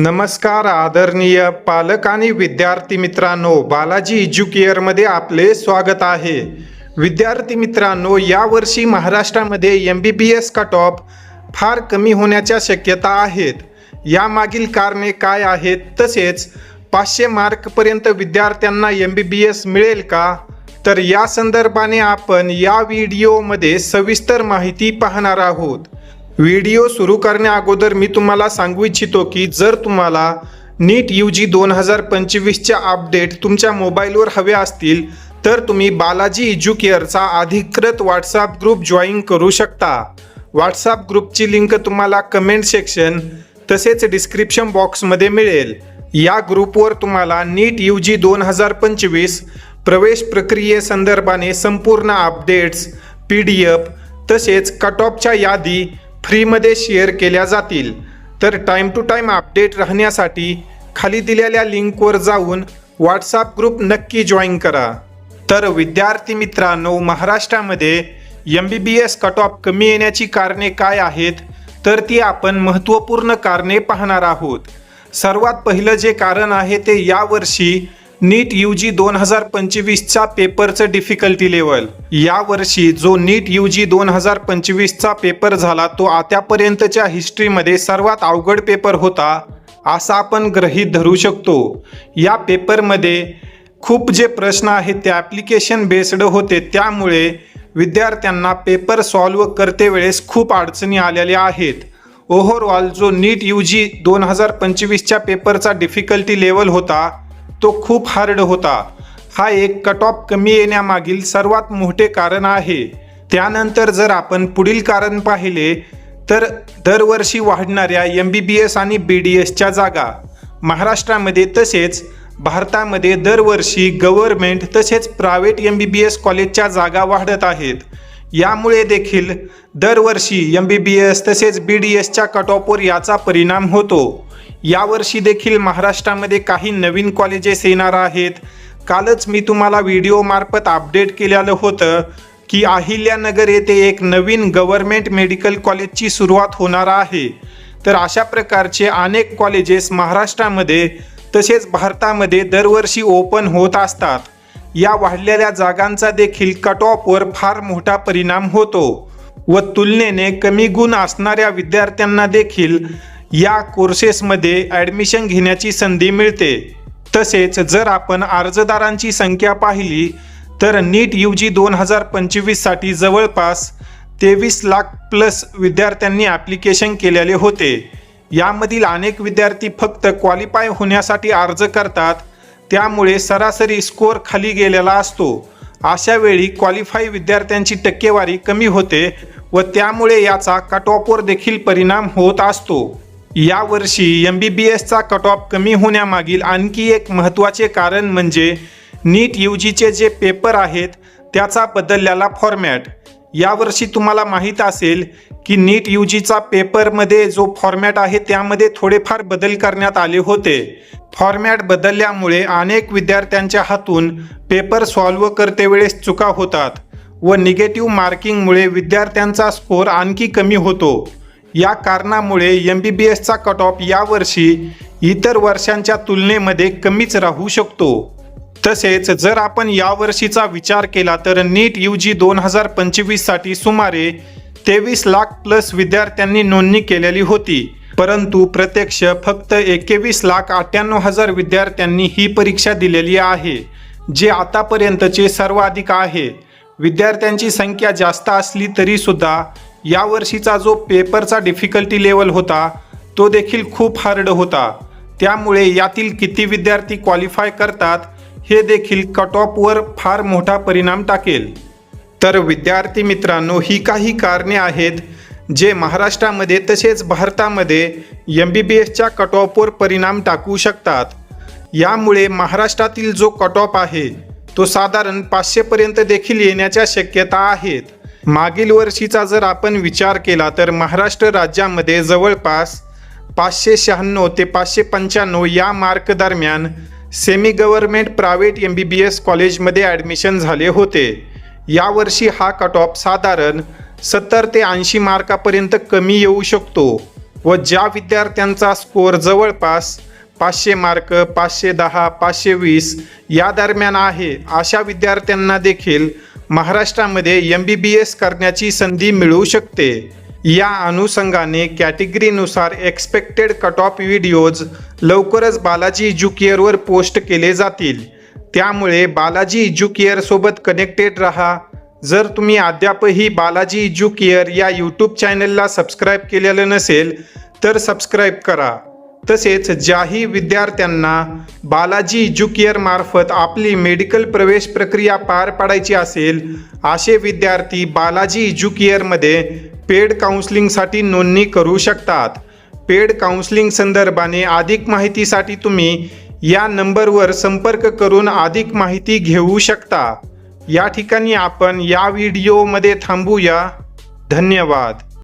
नमस्कार आदरणीय पालक आणि विद्यार्थी मित्रांनो बालाजी एज्युकेअरमध्ये आपले स्वागत आहे. विद्यार्थी मित्रांनो यावर्षी महाराष्ट्रामध्ये M B B S cut off फार कमी होण्याच्या शक्यता आहेत. यामागील कारणे काय आहेत? तसेच पाचशे मार्कपर्यंत विद्यार्थ्यांना एम बी बी एस मिळेल का? तर या संदर्भाने आपण या व्हिडिओमध्ये सविस्तर माहिती पाहणार आहोत. व्हिडिओ सुरू करण्याअगोदर मी तुम्हाला सांगू इच्छितो की जर तुम्हाला नीट यू जी दोन हजार पंचवीसच्या अपडेट तुमच्या मोबाईलवर हवे असतील तर तुम्ही बालाजी एज्युकेअरचा अधिकृत व्हॉट्सअप ग्रुप जॉईन करू शकता. व्हॉट्सअप ग्रुपची लिंक तुम्हाला कमेंट सेक्शन तसेच डिस्क्रिप्शन बॉक्समध्ये मिळेल. या ग्रुपवर तुम्हाला नीट यू जी दोन हजार पंचवीस प्रवेश प्रक्रियेसंदर्भाने संपूर्ण अपडेट्स पी डी एफ तसेच कट ऑफच्या यादी फ्रीमध्ये शेअर केल्या जातील. तर टाईम टू टाईम अपडेट राहण्यासाठी खाली दिलेल्या लिंकवर जाऊन व्हॉट्सअप ग्रुप नक्की जॉईन करा. तर विद्यार्थी मित्रांनो महाराष्ट्रामध्ये M B B S cut off कमी येण्याची कारणे काय आहेत? तर ती आपण महत्त्वपूर्ण कारणे पाहणार आहोत. सर्वात पहिलं जे कारण आहे ते यावर्षी नीट यू जी दोन हजार पंचवीसचा पेपरचं डिफिकल्टी लेवल यावर्षी जो नीट यू जी दोन हजार पंचवीसचा पेपर झाला तो आतापर्यंतच्या हिस्ट्रीमध्ये सर्वात अवघड पेपर होता असा आपण ग्रहीत धरू शकतो. या पेपरमध्ये खूप जे प्रश्न आहेत ते ॲप्लिकेशन बेस्ड होते. त्यामुळे विद्यार्थ्यांना पेपर सॉल्व करते वेळेस खूप अडचणी आलेल्या आहेत. ओव्हरऑल जो नीट यू जी दोन हजार पंचवीसच्या पेपरचा डिफिकल्टी लेवल होता तो खूप हार्ड होता. हा एक कट ऑफ कमी येण्यामागील सर्वात मोठे कारण आहे. त्यानंतर जर आपण पुढील कारण पाहिले तर दरवर्षी वाढणाऱ्या एम बी बी एस आणि बी डी एसच्या जागा महाराष्ट्रामध्ये तसेच भारतामध्ये दरवर्षी गव्हर्मेंट तसेच private M B B S कॉलेजच्या जागा वाढत आहेत. यामुळे देखील दरवर्षी एम बी बी एस तसेच बी डी एसच्या कट ऑफवर याचा परिणाम होतो. यावर्षी देखील महाराष्ट्रामध्ये काही नवीन कॉलेजेस येणार आहेत. कालच मी तुम्हाला व्हिडिओमार्फत अपडेट केलेलं होतं की अहिल्यानगर येथे एक नवीन गव्हर्मेंट मेडिकल कॉलेजची सुरुवात होणार आहे. तर अशा प्रकारचे अनेक कॉलेजेस महाराष्ट्रामध्ये तसेच भारतामध्ये दरवर्षी ओपन होत असतात. या वाढलेल्या जागांचा देखील कट ऑफवर फार मोठा परिणाम होतो व तुलनेने कमी गुण असणाऱ्या विद्यार्थ्यांना देखील या कोर्सेसमध्ये ॲडमिशन घेण्याची संधी मिळते. तसेच जर आपण अर्जदारांची संख्या पाहिली तर नीट यू जी दोन हजार पंचवीससाठी जवळपास तेवीस लाख प्लस विद्यार्थ्यांनी ॲप्लिकेशन केलेले होते. यामधील अनेक विद्यार्थी फक्त क्वालिफाय होण्यासाठी अर्ज करतात त्यामुळे सरासरी स्कोअर खाली गेलेला असतो. अशा वेळी क्वालिफाय विद्यार्थ्यांची टक्केवारी कमी होते व त्यामुळे याचा कट ऑफवर देखील परिणाम होत असतो. यावर्षी एम बी बी एसचा कट ऑफ कमी होण्यामागील आणखी एक महत्त्वाचे कारण म्हणजे नीट यू जीचे जे पेपर आहेत त्याचा बदललेला फॉर्मॅट यावर्षी तुम्हाला माहीत असेल की नीट यू जीचा पेपरमध्ये जो फॉर्मॅट आहे त्यामध्ये थोडेफार बदल करण्यात आले होते. फॉर्मॅट बदलल्यामुळे अनेक विद्यार्थ्यांच्या हातून पेपर सॉल्व करते वेळेस चुका होतात व निगेटिव्ह मार्किंगमुळे विद्यार्थ्यांचा स्कोअर आणखी कमी होतो. या कारणामुळे एम बी बी एसचा कट ऑफ यावर्षी इतर वर्षांच्या तुलनेमध्ये कमीच राहू शकतो. तसेच जर आपण यावर्षीचा विचार केला तर नीट यू जी दोन हजार पंचवीससाठी सुमारे तेवीस लाख प्लस विद्यार्थ्यांनी नोंदणी केलेली होती. परंतु प्रत्यक्ष फक्त एकवीस लाख अठ्ठ्याण्णव हजार विद्यार्थ्यांनी ही परीक्षा दिलेली आहे जे आतापर्यंतचे सर्वाधिक आहे. विद्यार्थ्यांची संख्या जास्त असली तरीसुद्धा यावर्षीचा जो पेपरचा डिफिकल्टी लेवल होता तो देखील खूप हार्ड होता. त्यामुळे यातील किती विद्यार्थी क्वालिफाय करतात हे देखील कट ऑफवर फार मोठा परिणाम टाकेल. तर विद्यार्थी मित्रांनो ही काही कारणे आहेत जे महाराष्ट्रामध्ये तसेच भारतामध्ये एम बी बी एसच्या कट ऑफवर परिणाम टाकू शकतात. यामुळे महाराष्ट्रातील जो कट ऑफ आहे तो साधारण पाचशेपर्यंत देखील येण्याच्या शक्यता आहेत. मागील वर्षीचा जर आपण विचार केला तर महाराष्ट्र राज्यामध्ये जवळपास पाचशे शहाण्णव ते पाचशे पंच्याण्णव या मार्क दरम्यान semi government private M B B S कॉलेजमध्ये ॲडमिशन झाले होते. यावर्षी हा कट ऑफ साधारण सत्तर ते ऐंशी मार्कापर्यंत कमी येऊ शकतो व ज्या विद्यार्थ्यांचा स्कोअर जवळपास पाचशे मार्क पाचशे दहा पाचशे वीस या दरम्यान आहे अशा विद्यार्थ्यांना देखील महाराष्ट्रामध्ये एम बी बी एस करण्याची संधी मिळू शकते. या अनुषंगाने कॅटेगरीनुसार एक्सपेक्टेड कट ऑफ व्हिडिओज लवकरच बालाजी एज्युकेअरवर पोस्ट केले जातील. त्यामुळे बालाजी एज्युकेअरसोबत कनेक्टेड रहा. जर तुम्ही अद्यापही बालाजी एज्युकेअर या यूट्यूब चॅनलला सबस्क्राईब केलेलं नसेल तर सबस्क्राईब करा. तसेच ज्याही विद्यार्थ्यांना बालाजी एज्युकेअर मार्फत आपली मेडिकल प्रवेश प्रक्रिया पार पाडायची असेल असे विद्यार्थी बालाजी एज्युकेअरमध्ये पेड काउन्सलिंगसाठी नोंदणी करू शकतात. पेड काउन्सलिंग संदर्भाने अधिक माहितीसाठी तुम्ही या नंबरवर संपर्क करून अधिक माहिती घेऊ शकता. या ठिकाणी आपण या व्हिडिओमध्ये थांबूया. धन्यवाद.